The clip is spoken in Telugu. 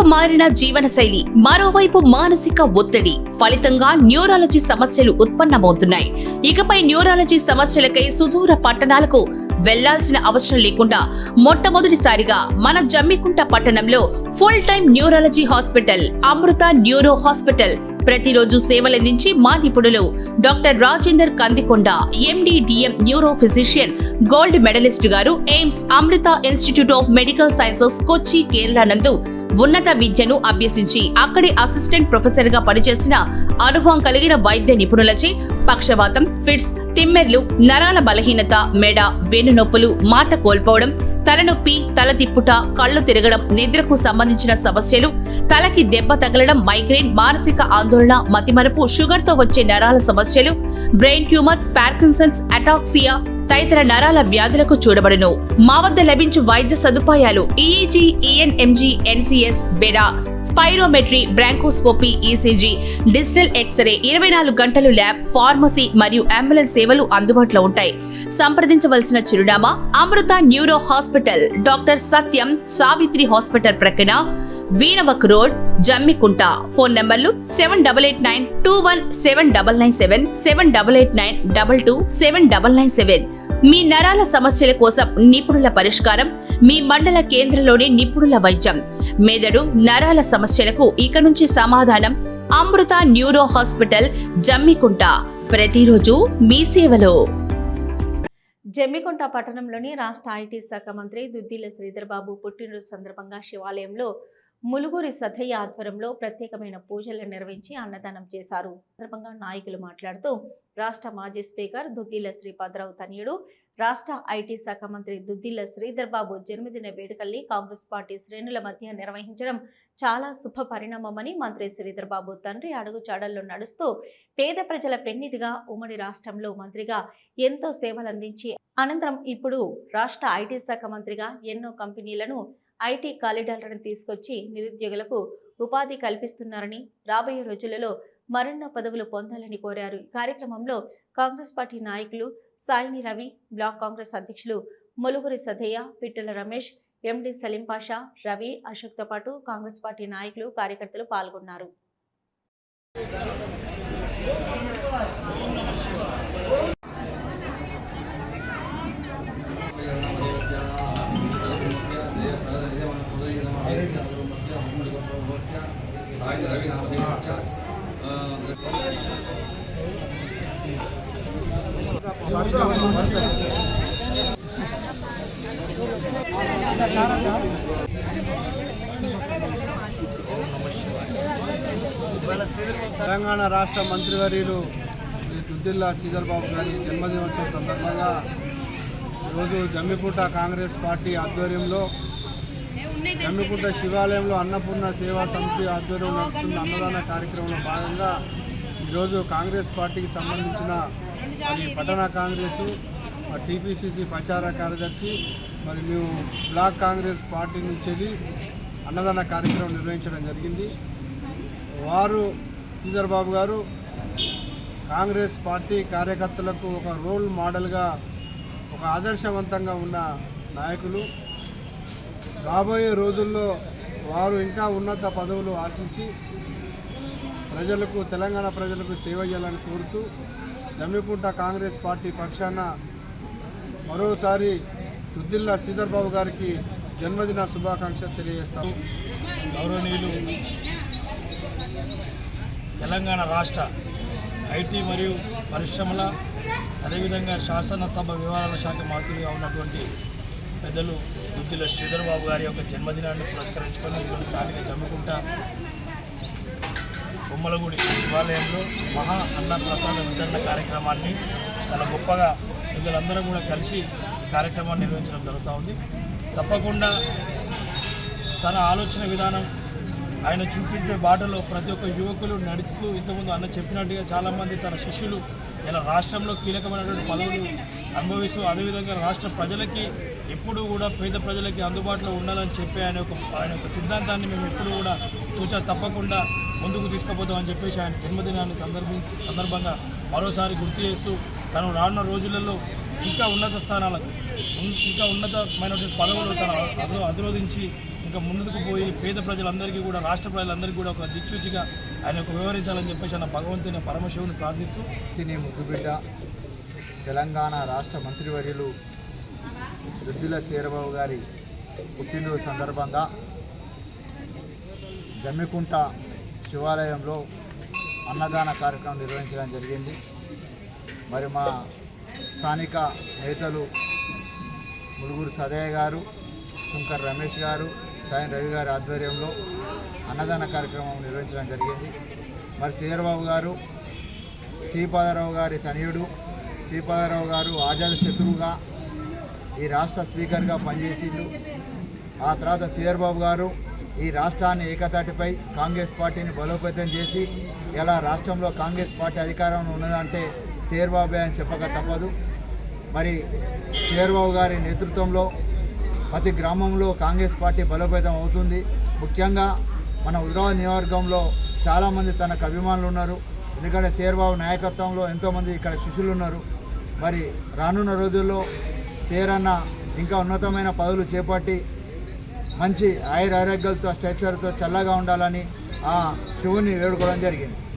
ఒకవైపు మారిన జీవనశైలి మరోవైపు మానసిక ఒత్తిడి ఫలితంగా న్యూరాలజీ సమస్యలు ఉత్పన్నమవుతున్నాయి. ఇకపై న్యూరాలజీ సమస్యలకై సుదూర పట్టణాలకు వెళ్ళాల్సిన అవసరం లేకుండా మొట్టమొదటిసారిగా మన జమ్మికుంట పట్టణంలో full time neurology hospital Amrita neuro hospital ప్రతిరోజు సేవలందించి మా నిపుణులు doctor Rajender Kandikonda MD DM neuro physician gold medallist గారు AIIMS Amrita institute of medical sciences Kochi Kerala నందు ఉన్నత విద్యను అభ్యసించి అక్కడి అసిస్టెంట్ ప్రొఫెసర్గా పనిచేసిన అనుభవం కలిగిన వైద్య నిపుణులచే పక్షవాతం ఫిట్స్ తిమ్మెర్లు నరాల బలహీనత మెడ వెన్నునొప్పులు మాట కోల్పోవడం తలనొప్పి తల తిప్పుట కళ్ళు తిరగడం నిద్రకు సంబంధించిన సమస్యలు తలకి దెబ్బ తగలడం మైగ్రేన్ మానసిక ఆందోళన మతిమరపు షుగర్తో వచ్చే నరాల సమస్యలు బ్రెయిన్ ట్యూమర్స్ పార్కిన్సన్స్ అటాక్సియా తదితర నరాల వ్యాధులకు చూడబడును. మా వద్ద లభించు వైద్య సదుపాయాలు EEG ENMG NCS BERA spirometry bronchoscopy ECG digital X ray ఇరవై నాలుగు గంటలు ల్యాబ్ ఫార్మసీ మరియు అంబులెన్స్ సేవలు అందుబాటులో ఉంటాయి. సంప్రదించవలసిన చిరునామా Amrita neuro hospital doctor Satyam Savitri hospital ప్రక్కన వీణవక్ రోడ్ జమ్మికుంట. ఫోన్ నంబర్లు seven double eight nine two one seven double nine seven seven double eight nine double two seven double nine seven. మీ నరాల సమస్యల కోసం నిపుణుల పరిష్కారం మీ మండల కేంద్రంలోని నిపుణుల వైద్యం. మెదడు నరాల సమస్యలకు ఇక నుంచి సమాధానం అమృత న్యూరో హాస్పిటల్ జమ్మికుంట. ప్రతిరోజు మీ సేవలో. జమ్మికుంట పట్టణంలోని రాష్ట్ర ఐటీ శాఖ మంత్రి దుద్దిల శ్రీధర్ బాబు పుట్టినరోజు సందర్భంగా శివాలయంలో ములుగురి సథయ్య ఆధ్వర్యంలో ప్రత్యేకమైన పూజలు నిర్వహించి అన్నదానం చేశారు. సందర్భంగా నాయకులు మాట్లాడుతూ రాష్ట్ర మాజీ స్పీకర్ దుద్దిల శ్రీపాదరావు తనయుడు రాష్ట్ర ఐటీ శాఖ మంత్రి దుద్దిల శ్రీధర్ బాబు జన్మదిన వేడుకల్ని కాంగ్రెస్ పార్టీ శ్రేణుల మధ్య నిర్వహించడం చాలా శుభ పరిణామమని మంత్రి శ్రీధర్ బాబు తండ్రి అడుగుచాడల్లో నడుస్తూ పేద ప్రజల పెన్నిదిగా ఉమ్మడి రాష్ట్రంలో మంత్రిగా ఎంతో సేవలందించి అనంతరం ఇప్పుడు రాష్ట్ర ఐటీ శాఖ మంత్రిగా ఎన్నో కంపెనీలను ఐటీ కారిడార్లను తీసుకొచ్చి నిరుద్యోగులకు ఉపాధి కల్పిస్తున్నారని రాబోయే రోజులలో మరెన్నో పదవులు పొందాలని కోరారు. కార్యక్రమంలో కాంగ్రెస్ పార్టీ నాయకులు సాయిని రవి బ్లాక్ కాంగ్రెస్ అధ్యక్షులు ములుగురి సదయ్య పిట్టల రమేష్ ఎండి సలీం పాషా రవి అశోక్తో పాటు కాంగ్రెస్ పార్టీ నాయకులు కార్యకర్తలు పాల్గొన్నారు. తెలంగాణ రాష్ట్ర మంత్రివర్యులు శ్రీ దుద్దిల్లా శ్రీధర్ బాబు గారి జన్మదినోత్సవం సందర్భంగా ఈరోజు జమ్మిపూట కాంగ్రెస్ పార్టీ ఆధ్వర్యంలో జమ్మికుంట శివాలయంలో అన్నపూర్ణ సేవా సమితి ఆధ్వర్యంలో నడుస్తున్న అన్నదాన కార్యక్రమంలో భాగంగా ఈరోజు కాంగ్రెస్ పార్టీకి సంబంధించిన మరి పట్టణ కాంగ్రెసు టీపీసీసీ ప్రచార కార్యదర్శి మరి మేము బ్లాక్ కాంగ్రెస్ పార్టీ నుంచి వెళ్ళి అన్నదాన కార్యక్రమం నిర్వహించడం జరిగింది. వారు శ్రీధర్ బాబు గారు కాంగ్రెస్ పార్టీ కార్యకర్తలకు ఒక రోల్ మోడల్గా ఒక ఆదర్శవంతంగా ఉన్న నాయకులు. రాబోయే రోజుల్లో వారు ఇంకా ఉన్నత పదవులు ఆశించి ప్రజలకు తెలంగాణ ప్రజలకు సేవ చేయాలని కోరుతూ జమ్మికుంట కాంగ్రెస్ పార్టీ పక్షాన మరోసారి దుద్దిల్లా శ్రీధర్ బాబు గారికి జన్మదిన శుభాకాంక్షలు తెలియజేస్తాము. గౌరవనీయులు తెలంగాణ రాష్ట్ర ఐటీ మరియు పరిశ్రమల అదేవిధంగా శాసనసభ వివాదాల శాఖ మంత్రులుగా ఉన్నటువంటి పెద్దలు దుద్దిల శ్రీధర్ బాబు గారి యొక్క జన్మదినాన్ని పురస్కరించుకొని ఈరోజు స్థానిక జమ్ముకుంట బొమ్మలగుడి శివాలయంలో మహా అన్న ప్రసాద వితరణ కార్యక్రమాన్ని చాలా గొప్పగా పెద్దలందరూ కూడా కలిసి కార్యక్రమాన్ని నిర్వహించడం జరుగుతూ ఉంది. తప్పకుండా తన ఆలోచన విధానం ఆయన చూపించే బాటలో ప్రతి ఒక్క యువకులు నడుస్తూ ఇంతకుముందు అన్న చెప్పినట్టుగా చాలామంది తన శిష్యులు ఇలా రాష్ట్రంలో కీలకమైనటువంటి పదవులు అనుభవిస్తూ అదేవిధంగా రాష్ట్ర ప్రజలకి ఎప్పుడూ కూడా పేద ప్రజలకి అందుబాటులో ఉండాలని చెప్పి ఆయన ఒక ఆయన యొక్క సిద్ధాంతాన్ని మేము ఎప్పుడూ కూడా తూచా తప్పకుండా ముందుకు తీసుకుపోతామని చెప్పేసి ఆయన జన్మదినాన్ని సందర్భించి సందర్భంగా మరోసారి గుర్తు చేస్తూ తను రానున్న రోజులలో ఇంకా ఉన్నత స్థానాలకు ఇంకా ఉన్నతమైనటువంటి పదవులు తను అధిరోధించి ఇంకా ముందుకు పోయి పేద ప్రజలందరికీ కూడా రాష్ట్ర ప్రజలందరికీ కూడా ఒక దిక్సూచిగా ఆయన ఒక వివరించాలని చెప్పేసి ఆయన భగవంతుని పరమశివుని ప్రార్థిస్తూ తినే ముద్దుబిడ్డ తెలంగాణ రాష్ట్ర మంత్రివర్యులు రుద్దుల సీరబాబు గారి పుట్టినరోజు సందర్భంగా జమ్మికుంట శివాలయంలో అన్నదాన కార్యక్రమం నిర్వహించడం జరిగింది. మరి మా స్థానిక నేతలు ములుగురు సదయ్య గారు శంకర్ రమేష్ గారు సాయం రవి గారి ఆధ్వర్యంలో అన్నదాన కార్యక్రమం నిర్వహించడం జరిగింది. మరి సీరబాబు గారు శ్రీపాదరావు గారి తనయుడు శ్రీపాదరావు గారు ఆజాద్ శత్రువుగా ఈ రాష్ట్ర స్పీకర్గా పనిచేసిండు. ఆ తర్వాత శ్రీధర్బాబు గారు ఈ రాష్ట్రాన్ని ఏకతాటిపై కాంగ్రెస్ పార్టీని బలోపేతం చేసి ఎలా రాష్ట్రంలో కాంగ్రెస్ పార్టీ అధికారంలో ఉన్నదంటే శ్రీధర్బాబు అని చెప్పక తప్పదు. మరి శ్రీధర్బాబు గారి నేతృత్వంలో ప్రతి గ్రామంలో కాంగ్రెస్ పార్టీ బలోపేతం అవుతుంది. ముఖ్యంగా మన హుజరాబాద్ నియోజకవర్గంలో చాలామంది తనకు అభిమానులు ఉన్నారు. ఎందుకంటే శేర్బాబు నాయకత్వంలో ఎంతోమంది ఇక్కడ శిష్యులు ఉన్నారు. మరి రానున్న రోజుల్లో శేరన్న ఇంకా ఉన్నతమైన పదవులు చేపట్టి మంచి ఆయుర ఆరోగ్యాలతో స్టేచర్తో చల్లగా ఉండాలని ఆ శివుని వేడుకోవడం జరిగింది.